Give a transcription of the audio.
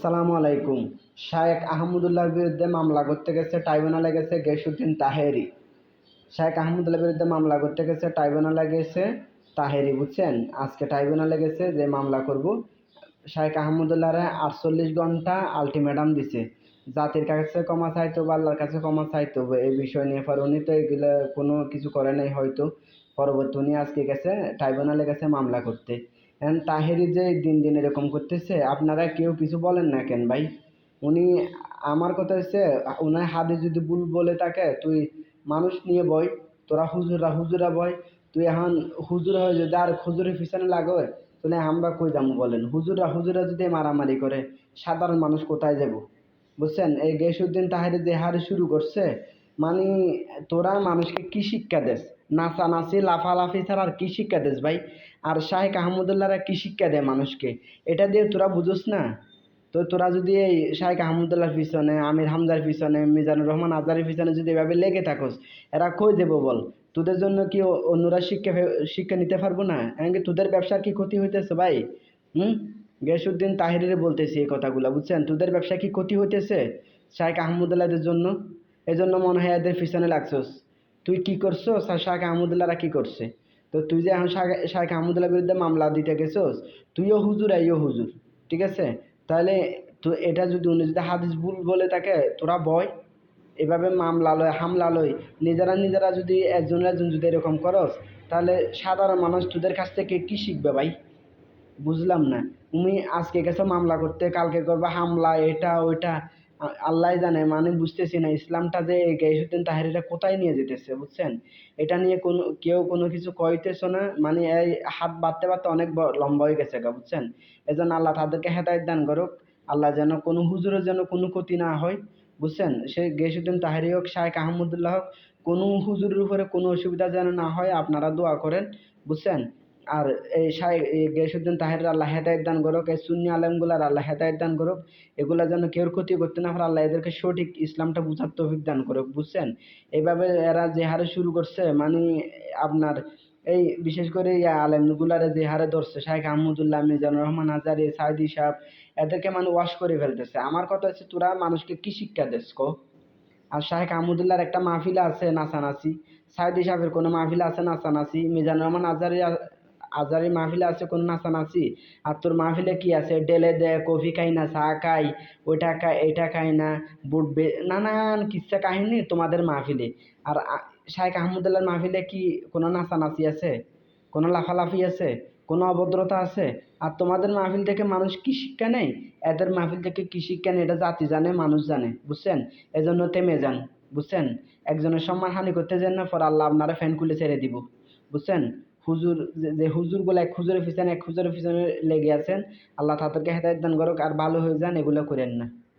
আসসালামু আলাইকুম। শায়েখ আহমদুল্লাহর বিরুদ্ধে মামলা করতে গেছে ট্রাইব্যুনালে গেছে গেসুদ্দিন তাহেরি। শায়েখ আহমদুল্লাহর বিরুদ্ধে মামলা করতে গেছে ট্রাইব্যুনালে গেছে তাহেরি, বুঝছেন? আজকে ট্রাইব্যুনালে গেছে যে মামলা করব। শায়েখ আহমদুল্লাহরে আটচল্লিশ ঘণ্টা আলটিমেটাম দিছে। জাতির কাছে ক্ষমা চাইতো হবে, আল্লাহর কাছে ক্ষমা চাইতো এই বিষয় নিয়ে পর উনি তো এগুলো কোনো কিছু করে নাই হয়তো। পরবর্তী উনি আজকে গেছে, ট্রাইব্যুনালে গেছে মামলা করতে। এখন তাহেরি যে দিন দিন এরকম করতেছে, আপনারা কেউ কিছু বলেন না কেন ভাই? উনি, আমার কথা হচ্ছে ওনার হাতে যদি ভুল বলে থাকে, তুই মানুষ নিয়ে বই তোরা হুজুরা হুজুরা বই তুই এখন হুজুর হয়ে যদি আর হুজুরের পিছনে লাগে, তাহলে আমরা কই যাব বলেন? হুজুরা হুজুরা যদি মারামারি করে, সাধারণ মানুষ কোথায় যাব? বুঝছেন? এই গেসুদ্দিন তাহেরি যে হারে শুরু করছে মানে তোরা মানুষকে কি শিক্ষা দেস? নাচানাচি, লাফালাফি ছাড়া আর কি শিক্ষা দেস ভাই? আর শাহেখ আহমদুল্লাহরা কি শিক্ষা দেয় মানুষকে? এটা দিয়ে তোরা বুঝোস না? তো তোরা যদি এই শাহেখ আহমদুল্লাহর পিছনে, আমির হামদার পিছনে, মিজানুর রহমান আজারের পিছনে যদি এভাবে লেগে থাকোস, এরা কই দেবো বল? তোদের জন্য কি অন্যরা শিক্ষা শিক্ষা নিতে পারব না? এমনকি তোদের ব্যবসার কি ক্ষতি হইতেছে ভাই? হুম? গেসুদ্দিন তাহিরের বলতেছি এই কথাগুলো, বুঝছেন? তোদের ব্যবসা কি ক্ষতি হইতেছে শাহেখ আহমদুল্লাহদের জন্য? এজন্য মনে হয় এদের পিছনে লাগছোস। তুই কি করছ? শাহেখ আহমদুল্লাহরা কি করছে? তো তুই যে এখন শাহেখ- আহমদুল্লাহর বিরুদ্ধে মামলা দিতে গেছোস, তুইও হুজুর, আইও হুজুর, ঠিক আছে? তাহলে তো এটা যদি উনি যদি হাদিস ভুল বলে থাকে, তোরা বয়। এভাবে মামলা লয়, হামলা লয়। নিজেরা নিজেরা যদি একজন একজন যদি এরকম করস, তাহলে সাধারণ মানুষ তোদের কাছ থেকে কি শিখবে ভাই? বুঝলাম না। তুমি আজকে গেছো মামলা করতে, কালকে করবে হামলা, এটা, ওইটা। আল্লাহ জানে মানে বুঝতেছি না, ইসলামটা যে এই গেসুদ্দিন তাহেরিরা কোথায় নিয়ে যেতেছে, বুঝছেন? এটা নিয়ে কোনো, কেউ কোনো কিছু কইতেছো না মানে এই হাত বাড়তে বাড়তে অনেক লম্বা হয়ে গেছে গা, বুঝছেন? এজন্য আল্লাহ তাদেরকে হেদায়ত দান করুক, আল্লাহ যেন কোনো হুজুরের যেন কোনো ক্ষতি না হয়, বুঝছেন? সে গেসুদ্দিন তাহেরি হোক শাহেখ আহমদুল্লাহ হোক, কোনো হুজুরের উপরে কোনো অসুবিধা যেন না হয়, আপনারা দোয়া করেন, বুঝছেন? আর এই শাহেখ এই গেসুদ্দিন তাহের আল্লাহ হেদায়ত দান করুক, এই সুন্নি আলেমগুলার আল্লাহ হেদায়ত দান করুক এগুলা যেন কেউ ক্ষতি করতে না পারে, আল্লাহ এদেরকে সঠিক ইসলামটা বুঝার তৌফিক দান করুক, বুঝছেন? এইভাবে এরা যে হারে শুরু করছে মানে আপনার এই বিশেষ করে এই আলেমগুলারে যে হারে ধরছে শাহেখ আহমদুল্লাহ, মিজানুর রহমান আজারি, সাইদি সাহেব, এদেরকে মানে ওয়াশ করে ফেলতেছে। আমার কথা হচ্ছে তোরা মানুষকে কি শিক্ষা দেস কো? আর শাহেখ আহমদুল্লাহর একটা মাহফিল আছে নাচানাচি সাইদি সাহেবের কোনো মাহফিল আছে নাচানাচি মিজানুর রহমান আজারি আজারি মাহফিলে আছে, কোনো নাচানাচি? আর তোর মাহফিলে কি আছে? ডেলে দে, কফি খাই না, চা খাই, ওইটা খাই এটা খাই না, বুট বে, নানান কিচ্ছা কাহিনী তোমাদের মাহফিলে। আর শাহেখ আহমদুল্লাহর মাহফিলে কি কোনো নাচানাচি আছে? কোনো লাফালাফি আছে? কোনো অভদ্রতা আছে? আর তোমাদের মাহফিল থেকে মানুষ কি শিক্ষা নেয়? এদের মাহফিল থেকে কি শিক্ষা নেই এটা জাতি জানে, মানুষ জানে, বুঝছেন? এজন্য থেমে যান, বুঝছেন? একজনের সম্মান হানি করতে যান না, পর আল্লাহ আপনারা ফ্যান খুলে ছেড়ে দিব, বুঝছেন? হুজুর যে- হুজুরগুলো এক হুজুরের পিছনে, এক হুজুরের পিছনে লেগে আছেন, আল্লাহ তাদেরকে হেদায়ত দান করুক, আর ভালো হয়ে যান, এগুলো করেন না।